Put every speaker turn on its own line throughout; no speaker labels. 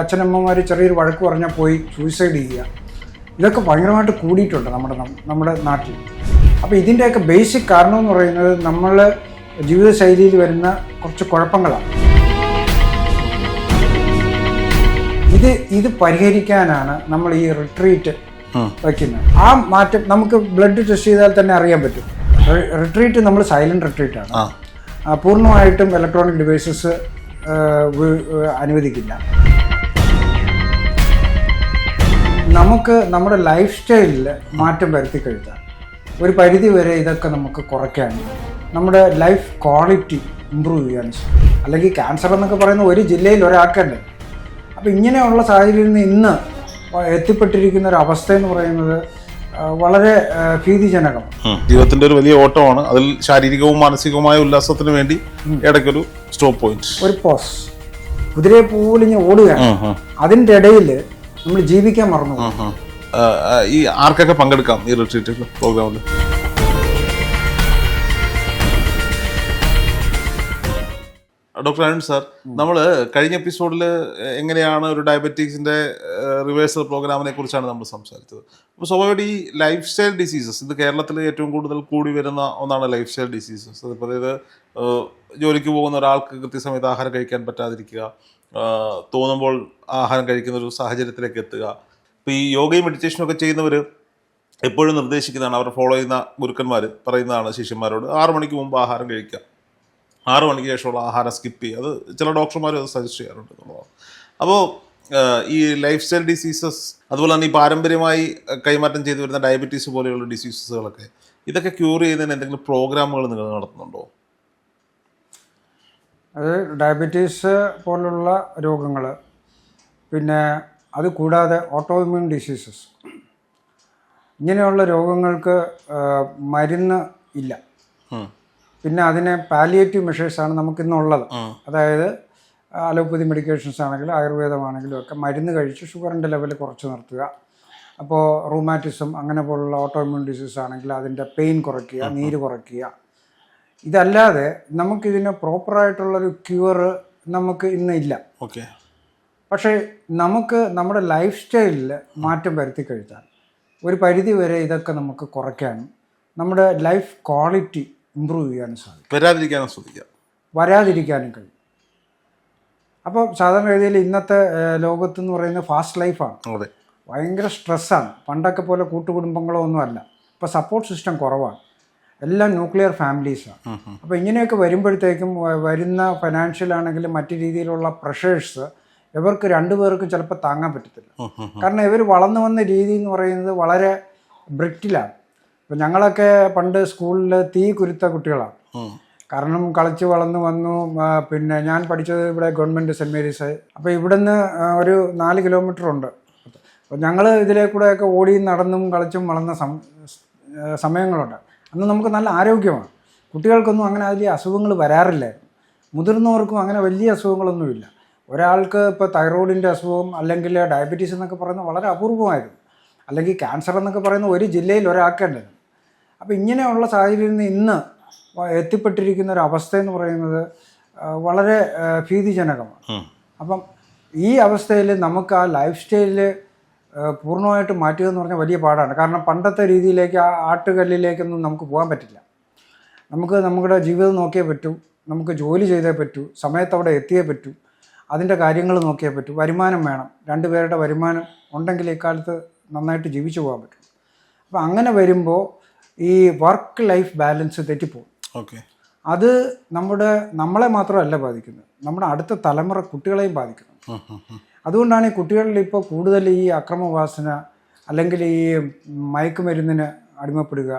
അച്ഛനമ്മമാർ ചെറിയൊരു വഴക്ക് പറഞ്ഞാൽ പോയി സൂയിസൈഡ് ചെയ്യുക. ഇതൊക്കെ ഭയങ്കരമായിട്ട് കൂടിയിട്ടുണ്ട് നമ്മുടെ നമ്മുടെ നാട്ടിൽ. അപ്പോൾ ഇതിന്റെയൊക്കെ ബേസിക് കാരണം എന്ന് പറയുന്നത് നമ്മൾ ജീവിതശൈലിയിൽ വരുന്ന കുറച്ച് കുഴപ്പങ്ങളാണ്. ഇത് ഇത് പരിഹരിക്കാനാണ് നമ്മൾ ഈ റിട്രീറ്റ് വയ്ക്കുന്നത്. ആ മാറ്റം നമുക്ക് ബ്ലഡ് ടെസ്റ്റ് ചെയ്താൽ തന്നെ അറിയാൻ പറ്റും. റിട്രീറ്റ് നമ്മൾ സൈലന്റ് റിട്രീറ്റ് ആണ്. പൂർണമായിട്ടും ഇലക്ട്രോണിക് ഡിവൈസസ് അനുവദിക്കില്ല. നമുക്ക് നമ്മുടെ ലൈഫ് സ്റ്റൈലിൽ മാറ്റം വരുത്തി കഴിഞ്ഞാൽ ഒരു പരിധി വരെ ഇതൊക്കെ നമുക്ക് കുറയ്ക്കാൻ നമ്മുടെ ലൈഫ് ക്വാളിറ്റി ഇമ്പ്രൂവ് ചെയ്യാൻ അല്ലെങ്കിൽ ക്യാൻസർ എന്നൊക്കെ പറയുന്ന ഒരു ജില്ലയിൽ ഒരാൾക്കുണ്ട് അപ്പോൾ ഇങ്ങനെയുള്ള സാഹചര്യത്തിൽ നിന്ന് ഇന്ന് എത്തിപ്പെട്ടിരിക്കുന്ന ഒരു അവസ്ഥ എന്ന് പറയുന്നത് വളരെ ഭീതിജനകം ഭീതിജനകമാണ്.
ജീവിതത്തിന്റെ ഒരു വലിയ ഓട്ടമാണ്. അതിൽ ശാരീരികവും മാനസികവുമായ ഉല്ലാസത്തിന് വേണ്ടി ഇടയ്ക്കൊരു സ്റ്റോപ്പ് പോയിന്റ്
ഒരു പോസ് കുതിരയെ പോലിഞ്ഞ് ഓടുകയാണ്. അതിന്റെ ഇടയിൽ നമ്മൾ ജീവിക്കാൻ മറന്നു
ഈ ആർക്കൊക്കെ പങ്കെടുക്കാം ഈ റിട്രീറ്റ് പ്രോഗ്രാമിൽ ഡോക്ടർ അരുൺ സാർ നമ്മൾ കഴിഞ്ഞ എപ്പിസോഡിൽ എങ്ങനെയാണ് ഒരു ഡയബറ്റീസിന്റെ റിവേഴ്സൽ പ്രോഗ്രാമിനെ കുറിച്ചാണ് നമ്മൾ സംസാരിച്ചത്. അപ്പോൾ സ്വാഭാവികമായിട്ട് ഈ ലൈഫ് സ്റ്റൈൽ ഡിസീസസ് ഇത് കേരളത്തിൽ ഏറ്റവും കൂടുതൽ കൂടി വരുന്ന ഒന്നാണ് ലൈഫ് സ്റ്റൈൽ ഡിസീസസ് അതിപ്പോൾ അതായത് ജോലിക്ക് പോകുന്ന ഒരാൾക്ക് കൃത്യസമയത്ത് ആഹാരം കഴിക്കാൻ പറ്റാതിരിക്കുക തോന്നുമ്പോൾ ആഹാരം കഴിക്കുന്ന ഒരു സാഹചര്യത്തിലേക്ക് എത്തുക. ഇപ്പോൾ ഈ യോഗയും മെഡിറ്റേഷനും ഒക്കെ ചെയ്യുന്നവർ എപ്പോഴും നിർദ്ദേശിക്കുന്നതാണ് അവർ ഫോളോ ചെയ്യുന്ന ഗുരുക്കന്മാർ പറയുന്നതാണ് ശിഷ്യന്മാരോട് ആറു മണിക്ക് മുമ്പ് ആഹാരം കഴിക്കുക. ആറ് മണിക്ക് ശേഷമുള്ള ആഹാരം സ്കിപ്പ് ചെയ്യുക. അത് ചില ഡോക്ടർമാരും അത് സജസ്റ്റ് ചെയ്യാറുണ്ട് എന്നുള്ളതാണ്. അപ്പോൾ ഈ ലൈഫ് സ്റ്റൈൽ ഡിസീസസ് അതുപോലെ തന്നെ ഈ പാരമ്പര്യമായി കൈമാറ്റം ചെയ്തു വരുന്ന ഡയബറ്റീസ് പോലെയുള്ള ഡിസീസുകളൊക്കെ ഇതൊക്കെ ക്യൂർ ചെയ്യുന്നതിന് എന്തെങ്കിലും പ്രോഗ്രാമുകൾ നിങ്ങൾ നടത്തുന്നുണ്ടോ?
അത് ഡയബറ്റീസ് പോലുള്ള രോഗങ്ങൾ പിന്നെ അത് കൂടാതെ ഓട്ടോഇമ്യൂൺ ഡിസീസസ് ഇങ്ങനെയുള്ള രോഗങ്ങൾക്ക് മരുന്ന് ഇല്ല. പിന്നെ അതിനെ പാലിയേറ്റീവ് മെഷേഴ്സാണ് നമുക്കിന്നുള്ളത്. അതായത് അലോപ്പതി മെഡിക്കേഷൻസ് ആണെങ്കിലും ആയുർവേദമാണെങ്കിലും ഒക്കെ മരുന്ന് കഴിച്ച് ഷുഗറിന്റെ ലെവൽ കുറച്ച് നിർത്തുക. അപ്പോൾ റൂമാറ്റിസം അങ്ങനെ പോലുള്ള ഓട്ടോഇമ്യൂൺ ഡിസീസ് ആണെങ്കിൽ അതിന്റെ പെയിൻ കുറയ്ക്കുക നീര് കുറയ്ക്കുക. ഇതല്ലാതെ നമുക്കിതിന് പ്രോപ്പറായിട്ടുള്ളൊരു ക്യൂർ നമുക്ക് ഇന്ന് ഇല്ല.
ഓക്കെ.
പക്ഷേ നമുക്ക് നമ്മുടെ ലൈഫ് സ്റ്റൈലിൽ മാറ്റം വരുത്തി കഴിഞ്ഞാൽ ഒരു പരിധി വരെ ഇതൊക്കെ നമുക്ക് കുറയ്ക്കാനും നമ്മുടെ ലൈഫ് ക്വാളിറ്റി ഇമ്പ്രൂവ് ചെയ്യാനും സാധിക്കും.
വരാതിരിക്കാനും ശ്രദ്ധിക്കാം.
വരാതിരിക്കാനും കഴിയും. അപ്പോൾ സാധാരണ രീതിയിൽ ഇന്നത്തെ ലോകത്ത് എന്ന് പറയുന്നത് ഫാസ്റ്റ് ലൈഫാണ്.
അതെ.
ഭയങ്കര സ്ട്രെസ്സാണ്. പണ്ടൊക്കെ പോലെ കൂട്ടുകുടുംബങ്ങളോ ഒന്നുമല്ല ഇപ്പോൾ സപ്പോർട്ട് സിസ്റ്റം കുറവാണ്. എല്ലാം ന്യൂക്ലിയർ ഫാമിലീസാണ് അപ്പോൾ ഇങ്ങനെയൊക്കെ വരുമ്പോഴത്തേക്കും വരുന്ന ഫിനാൻഷ്യൽ ആണെങ്കിലും മറ്റു രീതിയിലുള്ള പ്രഷേഴ്സ് ഇവർക്ക് രണ്ടുപേർക്കും ചിലപ്പോൾ താങ്ങാൻ പറ്റത്തില്ല. കാരണം ഇവർ വളർന്നു വന്ന രീതി എന്ന് പറയുന്നത് വളരെ ബ്രിറ്റിലാണ് ഇപ്പം ഞങ്ങളൊക്കെ പണ്ട് സ്കൂളിൽ തീ കുരുത്ത കുട്ടികളാണ്. കാരണം കളിച്ച് വളർന്നു വന്നു പിന്നെ ഞാൻ പഠിച്ചത് ഇവിടെ ഗവൺമെന്റ് സെന്റ് മേരീസ്. അപ്പോൾ ഇവിടുന്ന് ഒരു നാല് കിലോമീറ്റർ ഉണ്ട്. അപ്പോൾ ഞങ്ങൾ ഇതിലെ കൂടെയൊക്കെ ഓടിയും നടന്നും കളിച്ചും വളർന്ന സമയങ്ങളുണ്ട്. അന്ന് നമുക്ക് നല്ല ആരോഗ്യമാണ്. കുട്ടികൾക്കൊന്നും അങ്ങനെ വലിയ അസുഖങ്ങൾ വരാറില്ലായിരുന്നു മുതിർന്നവർക്കും അങ്ങനെ വലിയ അസുഖങ്ങളൊന്നുമില്ല. ഒരാൾക്ക് ഇപ്പോൾ തൈറോയിഡിന്റെ അസുഖം അല്ലെങ്കിൽ ഡയബറ്റീസ് എന്നൊക്കെ പറയുന്നത് വളരെ അപൂർവമായിരുന്നു. അല്ലെങ്കിൽ ക്യാൻസർ എന്നൊക്കെ പറയുന്ന ഒരു ജില്ലയിൽ ഒരാൾക്കേണ്ടത് അപ്പോൾ ഇങ്ങനെയുള്ള സാഹചര്യത്തിൽ നിന്ന് ഇന്ന് എത്തിപ്പെട്ടിരിക്കുന്ന ഒരു അവസ്ഥ എന്ന് പറയുന്നത് വളരെ ഭീതിജനകമാണ്. അപ്പം ഈ അവസ്ഥയിൽ നമുക്ക് ആ ലൈഫ് സ്റ്റൈലിൽ പൂർണമായിട്ട് മാറ്റുക എന്ന് പറഞ്ഞാൽ വലിയ പാടാണ്. കാരണം പണ്ടത്തെ രീതിയിലേക്ക് ആ ആട്ടുകല്ലിലേക്കൊന്നും നമുക്ക് പോകാൻ പറ്റില്ല. നമുക്ക് നമ്മുടെ ജീവിതം നോക്കിയേ പറ്റൂ നമുക്ക് ജോലി ചെയ്തേ പറ്റൂ സമയത്ത് അവിടെ എത്തിയേ പറ്റൂ അതിന്റെ കാര്യങ്ങൾ നോക്കിയേ പറ്റൂ വരുമാനം വേണം. രണ്ട് പേരുടെ വരുമാനം ഉണ്ടെങ്കിൽ ഇക്കാലത്ത് നന്നായിട്ട് ജീവിച്ചു പോകാൻ പറ്റും. അപ്പം അങ്ങനെ വരുമ്പോൾ ഈ വർക്ക് ലൈഫ് ബാലൻസ് തെറ്റിപ്പോകും.
ഓക്കെ.
അത് നമ്മുടെ നമ്മളെ മാത്രമല്ല ബാധിക്കുന്നത്. നമ്മുടെ അടുത്ത തലമുറ കുട്ടികളെയും ബാധിക്കുന്നു. അതുകൊണ്ടാണ് ഈ കുട്ടികളിൽ ഇപ്പോൾ കൂടുതൽ ഈ അക്രമവാസന അല്ലെങ്കിൽ ഈ മയക്കുമരുന്നിന് അടിമപ്പെടുക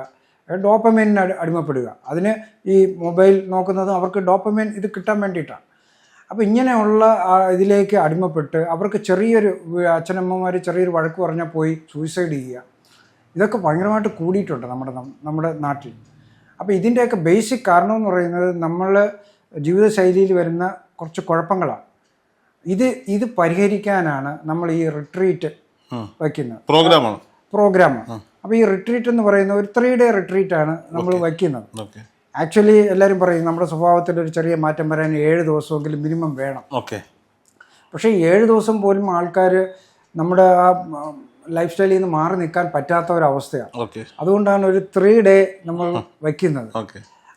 ഡോപ്പമൈനിന് അടി അടിമപ്പെടുക. അതിന് ഈ മൊബൈൽ നോക്കുന്നത് അവർക്ക് ഡോപ്പമൈൻ ഇത് കിട്ടാൻ വേണ്ടിയിട്ടാണ്. അപ്പോൾ ഇങ്ങനെയുള്ള ഇതിലേക്ക് അടിമപ്പെട്ട് അവർക്ക് ചെറിയൊരു അച്ഛനമ്മമാർ ചെറിയൊരു വഴക്ക് പറഞ്ഞാൽ പോയി സൂയിസൈഡ് ചെയ്യുക. ഇതൊക്കെ ഭയങ്കരമായിട്ട് കൂടിയിട്ടുണ്ട് നമ്മുടെ നമ്മുടെ നാട്ടിൽ. അപ്പോൾ ഇതിന്റെയൊക്കെ ബേസിക് കാരണം എന്ന് പറയുന്നത് നമ്മൾ ജീവിതശൈലിയിൽ വരുന്ന കുറച്ച് കുഴപ്പങ്ങളാണ്. ഇത് ഇത് പരിഹരിക്കാനാണ് നമ്മൾ ഈ റിട്രീറ്റ്. വയ്ക്കുന്നത്.
പ്രോഗ്രാമാണ്.
പ്രോഗ്രാമാണ്. അപ്പോൾ ഈ റിട്രീറ്റ് എന്ന് പറയുന്ന ഒരു ത്രീ ഡേ റിട്രീറ്റ് ആണ് നമ്മൾ വയ്ക്കുന്നത്. ആക്ച്വലി എല്ലാവരും പറയും നമ്മുടെ സ്വഭാവത്തിൽ ഒരു ചെറിയ മാറ്റം വരാൻ ഏഴ് ദിവസമെങ്കിലും മിനിമം വേണം.
ഓക്കെ
പക്ഷേ ഏഴ് ദിവസം പോലും ആൾക്കാർ നമ്മുടെ ആ ലൈഫ് സ്റ്റൈലിൽ നിന്ന് മാറി നിൽക്കാൻ പറ്റാത്ത ഒരവസ്ഥയാണ്
അവസ്ഥയാണ്.
അതുകൊണ്ടാണ് ഒരു ത്രീ ഡേ നമ്മൾ വയ്ക്കുന്നത്.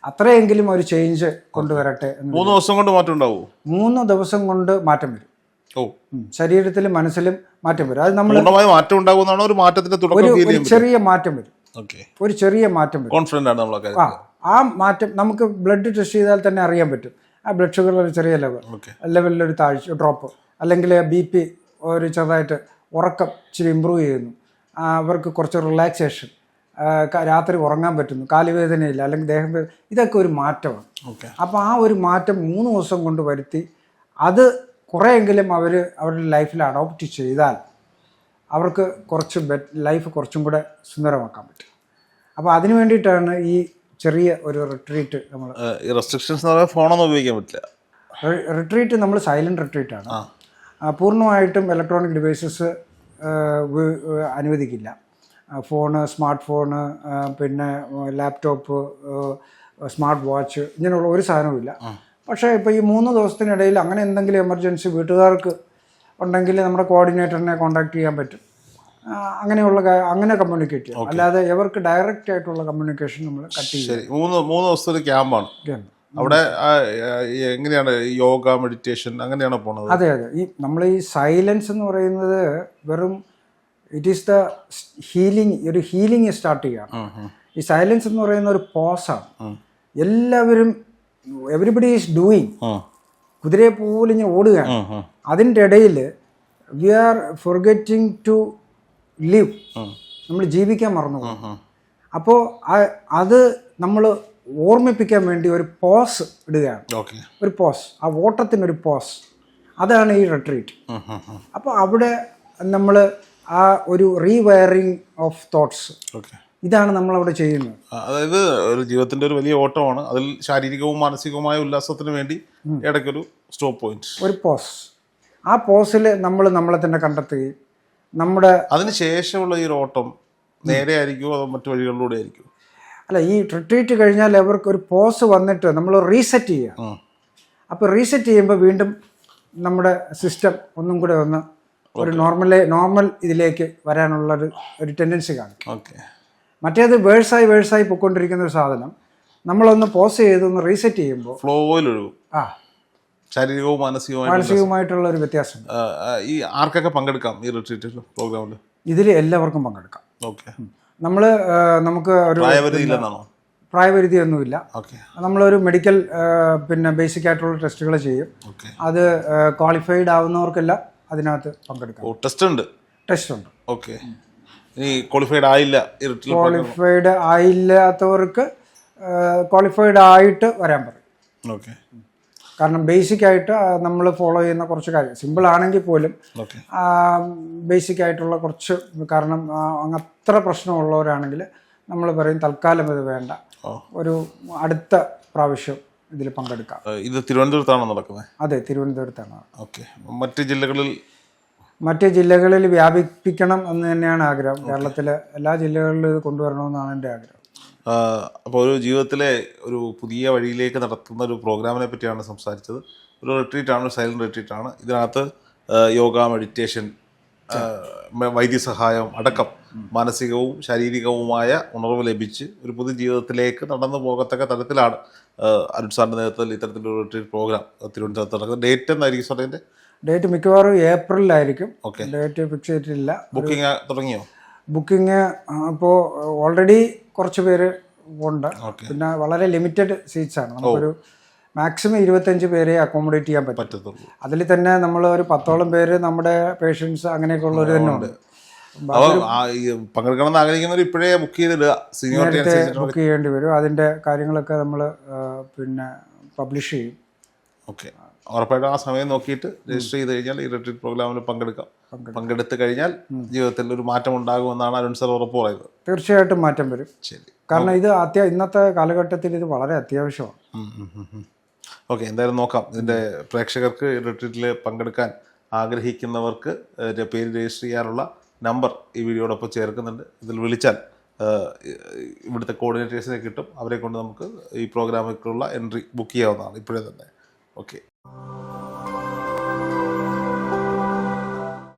അത്രയെങ്കിലും ഒരു ചേഞ്ച് കൊണ്ടുവരട്ടെ
മൂന്ന് ദിവസം കൊണ്ട് മാറ്റം ഉണ്ടാവും?
മൂന്ന് ദിവസം കൊണ്ട് മാറ്റം വരും.
ഓ.
ശരീരത്തിലും മനസ്സിലും മാറ്റം വരും. അത് നമ്മൾ
മാറ്റം ഉണ്ടാകുന്നതാണ് ഒരു മാറ്റത്തിന്റെ
ഒരു
തുടക്കം
ഒരു ചെറിയ മാറ്റം വരും. ഒരു ചെറിയ മാറ്റം വരും.
കോൺഫിഡന്റ് ആണ്
ആ മാറ്റം നമുക്ക് ബ്ലഡ് ടെസ്റ്റ് ചെയ്താൽ തന്നെ അറിയാൻ പറ്റും. ആ ബ്ലഡ് ഷുഗർ ഒരു ചെറിയ ലെവൽ ലെവലിലൊരു താഴ്ച ഡ്രോപ്പ് അല്ലെങ്കിൽ ബി പി ഒരു ചെറുതായിട്ട് ഉറക്കം ഇച്ചിരി ഇമ്പ്രൂവ് ചെയ്യുന്നു. അവർക്ക് കുറച്ച് റിലാക്സേഷൻ രാത്രി ഉറങ്ങാൻ പറ്റുന്നു കാലുവേദനയില്ല അല്ലെങ്കിൽ ദേഹം ഇതൊക്കെ ഒരു മാറ്റമാണ്.
ഓക്കെ.
അപ്പോൾ ആ ഒരു മാറ്റം മൂന്ന് ദിവസം കൊണ്ട് വരുത്തി അത് കുറേയെങ്കിലും അവർ അവരുടെ ലൈഫിൽ അഡോപ്റ്റ് ചെയ്താൽ അവർക്ക് കുറച്ച് ലൈഫ് കുറച്ചും കൂടെ സുന്ദരമാക്കാൻ പറ്റും. അപ്പോൾ അതിന് വേണ്ടിയിട്ടാണ് ഈ ചെറിയ ഒരു റിട്രീറ്റ് നമ്മൾ
റെസ്ട്രിക്ഷൻസ് എന്ന് പറയുമ്പോൾ ഫോണൊന്നും ഉപയോഗിക്കാൻ പറ്റില്ല.
റിട്രീറ്റ് നമ്മൾ സൈലന്റ് റിട്രീറ്റ് ആണ്. പൂർണമായിട്ടും ഇലക്ട്രോണിക് ഡിവൈസസ് അനുവദിക്കില്ല. ഫോണ് സ്മാർട്ട് ഫോണ് പിന്നെ ലാപ്ടോപ്പ് സ്മാർട്ട് വാച്ച് ഇങ്ങനെയുള്ള ഒരു സാധനവുമില്ല. പക്ഷേ ഇപ്പോൾ ഈ മൂന്ന് ദിവസത്തിനിടയിൽ അങ്ങനെ എന്തെങ്കിലും എമർജൻസി വീട്ടുകാർക്ക് ഉണ്ടെങ്കിൽ നമ്മുടെ കോർഡിനേറ്ററിനെ കോൺടാക്ട് ചെയ്യാൻ പറ്റും. അങ്ങനെയുള്ള അങ്ങനെ കമ്മ്യൂണിക്കേറ്റ് ചെയ്യാം. അല്ലാതെ ഇവർക്ക് ഡയറക്റ്റ് ആയിട്ടുള്ള കമ്മ്യൂണിക്കേഷൻ നമ്മൾ കട്ട്
ചെയ്യും. മൂന്ന് മൂന്ന് ദിവസത്തെ ക്യാമ്പാണ് അവിടെ എങ്ങനെയാണ് യോഗ മെഡിറ്റേഷൻ അങ്ങനെയാണ് പോണത്?
അതെ അതെ. ഈ നമ്മൾ ഈ സൈലൻസ് എന്ന് പറയുന്നത് വെറും ഇറ്റ് ഈസ് ദ ഹീലിംഗ് ഒരു ഹീലിംഗ് സ്റ്റാർട്ട്
ചെയ്യുകയാണ്.
ഈ സൈലൻസ് എന്ന് പറയുന്ന ഒരു പോസാണ്. എല്ലാവരും എവറിബഡി ഈസ് ഡൂയിങ് കുതിരയെ പോലെ ഇങ്ങനെ ഓടുകയാണ്. അതിന്റെ ഇടയിൽ we are forgetting to live നമ്മൾ ജീവിക്കാൻ മറന്നു. അപ്പോൾ അത് നമ്മൾ ഓർമ്മിപ്പിക്കാൻ വേണ്ടി ഒരു പോസ് ഇടുകയാണ്. ഒരു പോസ് ആ ഓട്ടത്തിനൊരു പോസ് അതാണ് ഈ റിട്രീറ്റ്. അപ്പോൾ അവിടെ നമ്മൾ ആ ഒരു റീവയറിങ് ഓഫ് തോട്ട്സ്
ഓക്കെ
ഇതാണ് നമ്മളവിടെ ചെയ്യുന്നത്.
അതായത് ഒരു ജീവിതത്തിന്റെ ഒരു വലിയ ഓട്ടമാണ്. അതിൽ ശാരീരികവും മാനസികവുമായ ഉല്ലാസത്തിന് വേണ്ടി ഇടയ്ക്കൊരു സ്റ്റോപ്പ് പോയിന്റ്
ഒരു പോസ് ആ പോസിൽ നമ്മൾ നമ്മളെ തന്നെ കണ്ടെത്തുകയും നമ്മുടെ
അതിന് ശേഷമുള്ള ഈ ഒരു ഓട്ടം നേരെ ആയിരിക്കുമോ അതോ മറ്റു വഴികളിലൂടെ ആയിരിക്കുമോ
അല്ല ഈ റിട്രീറ്റ് കഴിഞ്ഞാൽ അവർക്ക് ഒരു പോസ് വന്നിട്ട് നമ്മൾ റീസെറ്റ് ചെയ്യുക. അപ്പോൾ റീസെറ്റ് ചെയ്യുമ്പോൾ വീണ്ടും നമ്മുടെ സിസ്റ്റം ഒന്നും കൂടെ ഒന്ന് ഒരു നോർമൽ നോർമൽ ഇതിലേക്ക് വരാനുള്ള ഒരു ടെൻഡൻസി കാണും.
ഓക്കെ
മറ്റേത് വേഴ്സായി വേഴ്സായി പൊയ്ക്കൊണ്ടിരിക്കുന്ന ഒരു സാധനം. നമ്മളൊന്ന് പോസ് ചെയ്ത് ഒന്ന് റീസെറ്റ് ചെയ്യുമ്പോൾ
ഫ്ലോയിലൊഴുകും
ആ.
ശാരീരികവും മാനസികവുമായ
മാനസികവുമായിട്ടുള്ള ഒരു വ്യത്യാസം
ആ, ആ, ഈ ആർക്കൊക്കെ പങ്കെടുക്കാം ഈ റിട്രീറ്റ് പ്രോഗ്രാമിൽ
ഇതിൽ എല്ലാവർക്കും പങ്കെടുക്കാം.
ഓക്കെ
നമ്മൾ നമുക്ക് ഒരു
പ്രായപരിധി ഇല്ലെന്നാണോ
പ്രായപരിധിയൊന്നുമില്ല.
ഓക്കെ
നമ്മളൊരു മെഡിക്കൽ പിന്നെ ബേസിക് ആയിട്ടുള്ള ടെസ്റ്റുകൾ ചെയ്യും.
ഓക്കെ
അത് ക്വാളിഫൈഡ് ആവുന്നവർക്കെല്ലാം അതിനകത്ത് പങ്കെടുക്കാം.
ടെസ്റ്റ് ഉണ്ട്
ടെസ്റ്റ് ഉണ്ട്
ഓക്കെ. ഇനി ക്വാളിഫൈഡ് ആയില്ല
ക്വാളിഫൈഡ് ആയില്ലാത്തവർക്ക് ക്വാളിഫൈഡ് ആയിട്ട് വരാൻ പറയും.
ഓക്കെ.
കാരണം ബേസിക് ആയിട്ട് നമ്മൾ ഫോളോ ചെയ്യുന്ന കുറച്ച് കാര്യം. സിമ്പിൾ ആണെങ്കിൽ പോലും ബേസിക് ആയിട്ടുള്ള കുറച്ച് കാരണം അത്ര പ്രശ്നമുള്ളവരാണെങ്കിൽ നമ്മൾ പറയും തൽക്കാലം ഇത് വേണ്ട. ഒരു അടുത്ത പ്രാവശ്യം ഇതിൽ പങ്കെടുക്കാം.
ഇത് തിരുവനന്തപുരത്താണോ നടക്കുന്നത്?
അതെ തിരുവനന്തപുരത്താണ്.
ഓക്കെ. മറ്റ് ജില്ലകളിൽ
മറ്റ് ജില്ലകളിൽ വ്യാപിപ്പിക്കണം എന്ന് തന്നെയാണ് ആഗ്രഹം. കേരളത്തിലെ എല്ലാ ജില്ലകളിലും ഇത് കൊണ്ടുവരണമെന്നാണ് എന്റെ ആഗ്രഹം.
അപ്പോൾ ഒരു ജീവിതത്തിലെ ഒരു പുതിയ വഴിയിലേക്ക് നടത്തുന്ന ഒരു പ്രോഗ്രാമിനെ പറ്റിയാണ് സംസാരിച്ചത്. ഒരു റിട്രീറ്റ് ആണ് ഒരു സൈലന്റ് റിട്രീറ്റ് ആണ്. ഇതിനകത്ത് യോഗ മെഡിറ്റേഷൻ വൈദ്യസഹായം അടക്കം മാനസികവും ശാരീരികവുമായ ഉണർവ് ലഭിച്ച് ഒരു പുതിയ ജീവിതത്തിലേക്ക് നടന്നു പോകത്തക്ക തരത്തിലാണ് അരുൺ സാറിന്റെ നേതൃത്വത്തിൽ ഇത്തരത്തിലൊരു റിട്രീറ്റ് പ്രോഗ്രാം തിരുവനന്തപുരത്ത് നടക്കുന്നത്. ഡേറ്റ് എന്നായിരിക്കും സാർ അതിന്റെ
ഡേറ്റ് മിക്കവാറും ഏപ്രിലായിരിക്കും.
ഓക്കെ
ഡേറ്റ് ഫിക്സ് ചെയ്തിട്ടില്ല.
ബുക്കിംഗ് തുടങ്ങിയോ?
ബുക്കിംഗ് ഇപ്പോൾ ഓൾറെഡി കുറച്ച് പേര് ഉണ്ട്. പിന്നെ വളരെ ലിമിറ്റഡ് സീറ്റ്സ് ആണ്. നമുക്കൊരു മാക്സിമം ഇരുപത്തഞ്ച് പേരെ അക്കോമഡേറ്റ് ചെയ്യാൻ പറ്റും.
പറ്റത്തുള്ളൂ.
അതിൽ തന്നെ നമ്മൾ ഒരു പത്തോളം പേര് നമ്മുടെ പേഷ്യൻസ് അങ്ങനെയൊക്കെ ഉള്ളവർ തന്നെ ഉണ്ട്.
പങ്കെടുക്കണം എന്ന് ആഗ്രഹിക്കുന്നവർ ഇപ്പോഴേ ബുക്ക് ചെയ്തിടുക. സീനിയോറിറ്റി
ബുക്ക് ചെയ്യേണ്ടി വരും. അതിന്റെ കാര്യങ്ങളൊക്കെ നമ്മൾ പിന്നെ പബ്ലിഷ് ചെയ്യും.
ഓക്കെ ഉറപ്പായിട്ടും ആ സമയം നോക്കിയിട്ട് രജിസ്റ്റർ ചെയ്ത് കഴിഞ്ഞാൽ ഈ റിട്രീറ്റ് പ്രോഗ്രാമിൽ പങ്കെടുക്കാം. പങ്കെടുത്തു കഴിഞ്ഞാൽ ജീവിതത്തിൽ ഒരു മാറ്റം ഉണ്ടാകുമെന്നാണ് അരുൺ സർ ഉറപ്പ് പറയുന്നത്.
തീർച്ചയായിട്ടും മാറ്റം വരും.
ശരി.
കാരണം ഇത് അത്യാ ഇന്നത്തെ കാലഘട്ടത്തിൽ ഇത് വളരെ അത്യാവശ്യമാണ്.
ഓക്കെ എന്തായാലും നോക്കാം. ഇതിന്റെ പ്രേക്ഷകർക്ക് റിട്രീറ്റിൽ പങ്കെടുക്കാൻ ആഗ്രഹിക്കുന്നവർക്ക് പേര് രജിസ്റ്റർ ചെയ്യാനുള്ള നമ്പർ ഈ വീഡിയോടൊപ്പം ചേർക്കുന്നുണ്ട്. ഇതിൽ വിളിച്ചാൽ ഇവിടുത്തെ കോർഡിനേറ്റേഴ്സിനെ കിട്ടും. അവരെ കൊണ്ട് നമുക്ക് ഈ പ്രോഗ്രാമിലേക്കുള്ള എൻട്രി ബുക്ക് ചെയ്യാവുന്നതാണ്. ഇപ്പോഴേ തന്നെ. ഓക്കെ.